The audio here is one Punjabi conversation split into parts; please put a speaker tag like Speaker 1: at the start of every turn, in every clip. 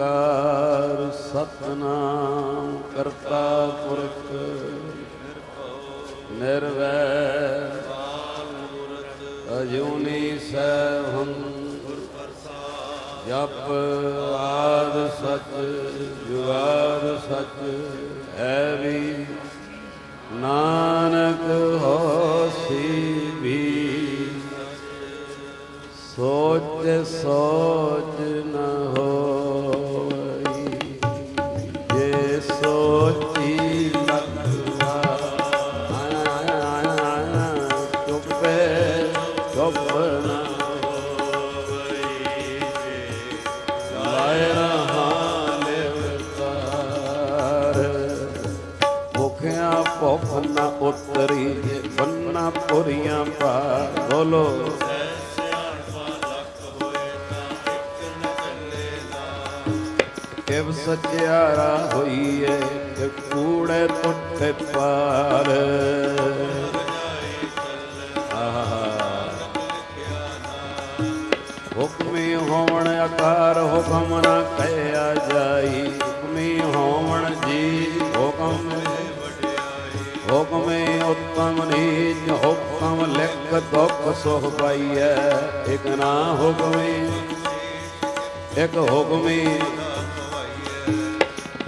Speaker 1: ਓੰਕਾਰ ਸਤਨਾਮ ਕਰਤਾ ਪੁਰਖ, ਨਿਰਵੈਰ ਅਜੂਨੀ ਸੈਭੰ, ਜਪ ਆਦ ਸਚ, ਜੁਗਾਦ ਸਚ ਹੈ ਵੀ, ਨਾਨਕ ਹੋਸੀ ਵੀ। ਸੋਚ ਸੋਚ ਨ ਬੰਨਾ ਪੁਰੀਆਂ ਪਾਰ ਬੋਲੋ। ਕਿਵ ਸਚਿਆਰਾ ਹੋਈਏ ਤੇ ਕੂੜੇ ਟੁੱਟੇ ਪਾਰ। ਆਹਾ। ਹੁਕਮੀ ਹੋਵਣ ਆਕਾਰ ਹੁਕਮ ਨਾ ਕਹਿਆ। ਦੁਖ ਸੁਖ ਪਾਈਐ, ਇਕ ਨਾ ਹੁਕਮੇ, ਇਕ ਹੁਕਮੀ।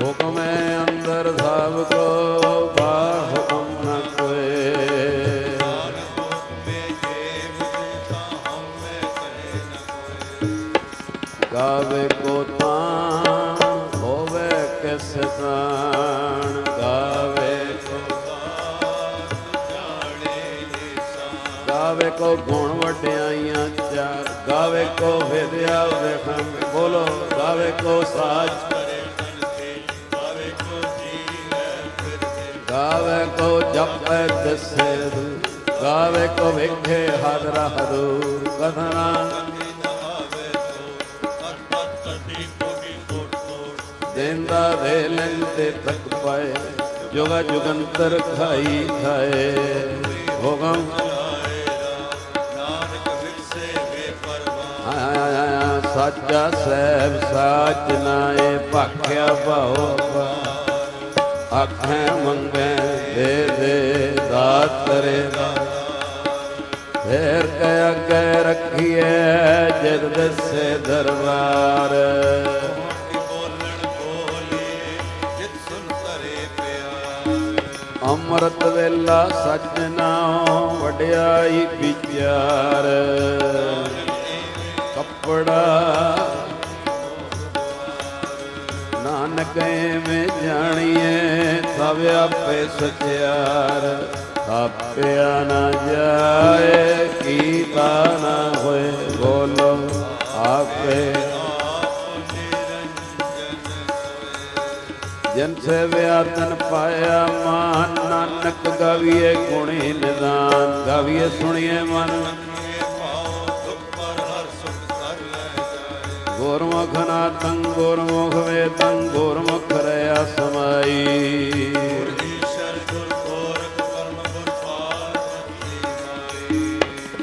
Speaker 1: ਹੁਕਮੇ ਅੰਦਰ ਸਭ ਕੋ, ਬਾਹਰ ਹੁਕਮ ਨ ਕੋਏ। ਗਾਵੇ ਕੋ ਤਾਣ, ਹੋਵੇ ਕਿਸ ਤਾਣ ਕੋ ਗੁਣ ਵਡਿਆਈਆਂ ਚਾਰ, ਗਾਵੇ ਕੋ ਵਿਦਿਆ ਵੇਖਣ ਬੋਲੋ, ਗਾਵੇ ਕੋ ਸਾਜ ਗਾਵੇ ਕੋ ਜਪੈ ਦਸੇ ਗਾਵੇ ਕੋ ਵੇਖੇ ਹਰ ਰਹ ਕਥਨਾ ਦੇਂਦਾ ਦੇ ਲੈਂਦੇ ਤੱਕ ਪਾਏ, ਜੁਗਾ ਜੁਗੰਤਰ ਖਾਈ ਖਾਏ। ਹੁਕਮ ਸਾਚਾ ਸਹਿਬ ਸਾਚ ਨਾਏ ਭਾਖਿਆ ਭਾਉ ਆਖੇ ਮੰਗੇ ਦੇ ਦੇ ਦਾਤ ਦਾ ਫੇਰ ਕਹਿ ਅੱਗੇ ਰੱਖੀਏ ਜਿਦ ਦਸੇ ਦਰਬਾਰ। ਅੰਮ੍ਰਿਤ ਵੇਲਾ ਸੱਚ ਨਾਉ ਵਡਿਆਈ ਵਿਚਾਰ। ਕੱਪੜਾ ਨਾਨਕ ਐਵੇਂ ਜਾਣੀਏ, ਸਭ ਆਪੇ ਸਚਿਆਰ। ਆਪਿਆ ਨਾ ਜਾਏ, ਕੀਤਾ ਨਾ ਹੋਏ, ਬੋਲੋ ਆਪੇ। ਜਨ ਸੇਵਿਆ ਤਨ ਪਾਇਆ ਮਾਨ, ਨਾਨਕ ਗਾਵੀਏ ਗੁਣੀ ਨਿਦਾਨ। ਗਾਵੀਏ ਸੁਣੀਏ ਮਨ। ਗੁਰਮੁਖ ਨਾ ਤੰ ਗੁਰਮੁਖ ਵੇ ਤੰ ਗੁਰਮੁਖ ਰਿਆ ਸਮਾਈ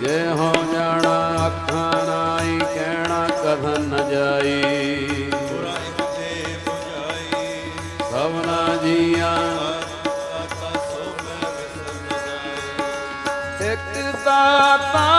Speaker 1: ਜੇ ਹੋ ਜਾਣਾ ਅੱਖਾਂ ਨਾਈ ਕਹਿਣਾ ਕਥਨ ਨ ਜਾਈ ਸਭਨਾ ਜੀਆਂ ਇੱਕ ਦਾਤਾ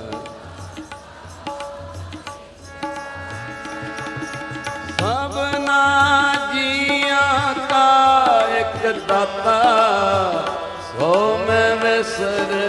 Speaker 1: ਜਗਦਾਤਾ ਸੋ ਮੈਂ ਵਿਸਰੇ